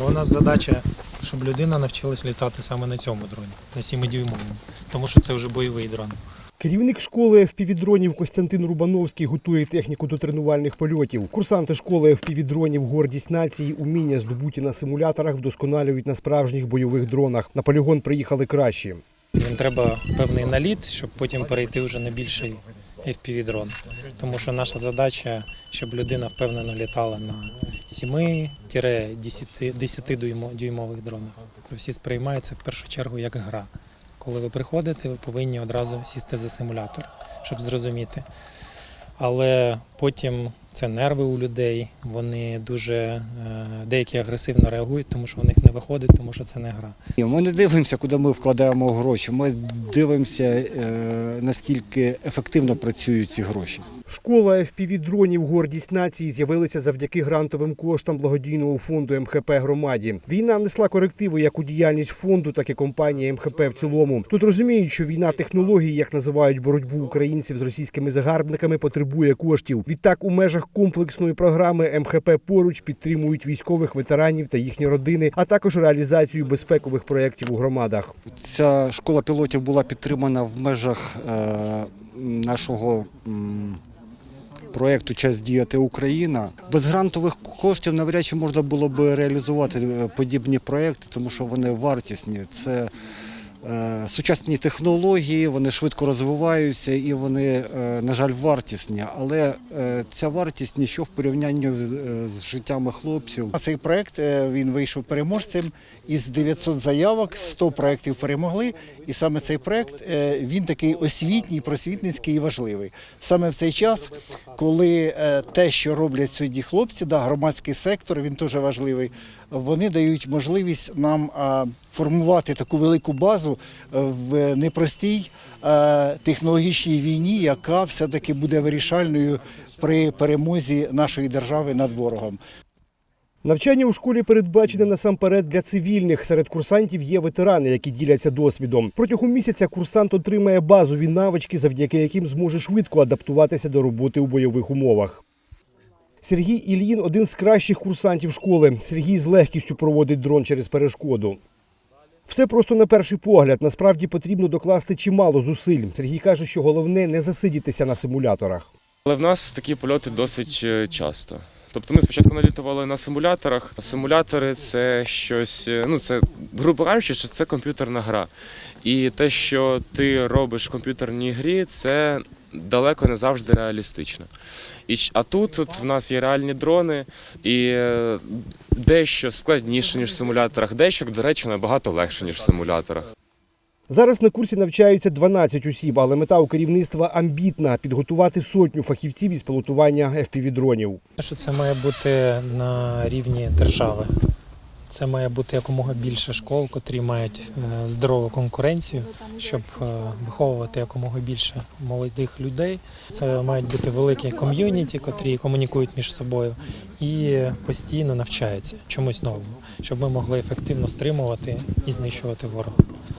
Бо у нас задача, щоб людина навчилась літати саме на цьому дроні, на 7-дюймовому, тому що це вже бойовий дрон. Керівник школи FPV-дронів Костянтин Рубановський готує техніку до тренувальних польотів. Курсанти школи FPV-дронів гордість нації, уміння здобуті на симуляторах вдосконалюють на справжніх бойових дронах. На полігон приїхали кращі. Їм треба певний наліт, щоб потім перейти вже на більший FPV-дрон. Тому що наша задача, щоб людина впевнено літала на 7-10-дюймових дронах. Всі сприймаються в першу чергу як гра. Коли ви приходите, ви повинні одразу сісти за симулятор, щоб зрозуміти. Але потім це нерви у людей, вони дуже е, деякі агресивно реагують, тому що у них не виходить, тому що це не гра. Ми не дивимося, куди ми вкладаємо гроші. Ми дивимося, е, наскільки ефективно працюють ці гроші. Школа FPV-дронів гордість нації з'явилася завдяки грантовим коштам благодійного фонду МХП громаді. Війна несла корективи як у діяльність фонду, так і компанії МХП в цілому. Тут розуміють, що війна технологій, як називають боротьбу українців з російськими загарбниками, потребує коштів. Відтак, у межах комплексної програми МХП поруч підтримують військових ветеранів та їхні родини, а також реалізацію безпекових проєктів у громадах. Ця школа пілотів була підтримана в межах е, нашого проєкту Час діяти Україна. Без грантових коштів навряд чи можна було б реалізувати е, подібні проєкти, тому що вони вартісні. Це сучасні технології, вони швидко розвиваються і вони, е, на жаль, вартісні. Але е, ця вартість ніщо в порівнянні е, з життями хлопців. Цей проект е, він вийшов переможцем. Із 900 заявок 100 проєктів перемогли. І саме цей проект е, він такий освітній, просвітницький і важливий. Саме в цей час, коли е, те, що роблять сьогодні хлопці, да, громадський сектор, він теж важливий. Вони дають можливість нам формувати таку велику базу е, в непростій е, технологічній війні, яка все-таки буде вирішальною при перемозі нашої держави над ворогом. Навчання у школі передбачене насамперед для цивільних. Серед курсантів є ветерани, які діляться досвідом. Протягом місяця курсант отримає базові навички, завдяки яким зможе швидко адаптуватися до роботи у бойових умовах. Сергій Ільїн один з кращих курсантів школи. Сергій з легкістю проводить дрон через перешкоду. Все просто на перший погляд. Насправді потрібно докласти чимало зусиль. Сергій каже, що головне не засидітися на симуляторах. Але в нас такі польоти досить е, часто. Тобто ми спочатку налітували на симуляторах. Симулятори це щось, е, ну це, грубо кажучи, що це комп'ютерна гра. І те, що ти робиш в комп'ютерній грі, це далеко не завжди реалістично. І, а тут, тут в нас є реальні дрони, і е, дещо складніше, ніж в симуляторах, дещо, до речі, набагато легше, ніж в симуляторах. Зараз на курсі навчаються 12 осіб, але мета у керівництва амбітна підготувати сотню фахівців із пілотування FPV-дронів. Що це має бути на рівні держави. Це має бути якомога більше школ, котрі мають е, здорову конкуренцію, щоб е, виховувати якомога більше молодих людей. Це мають бути великі ком'юніті, котрі комунікують між собою і постійно навчаються чомусь новому, щоб ми могли ефективно стримувати і знищувати ворога.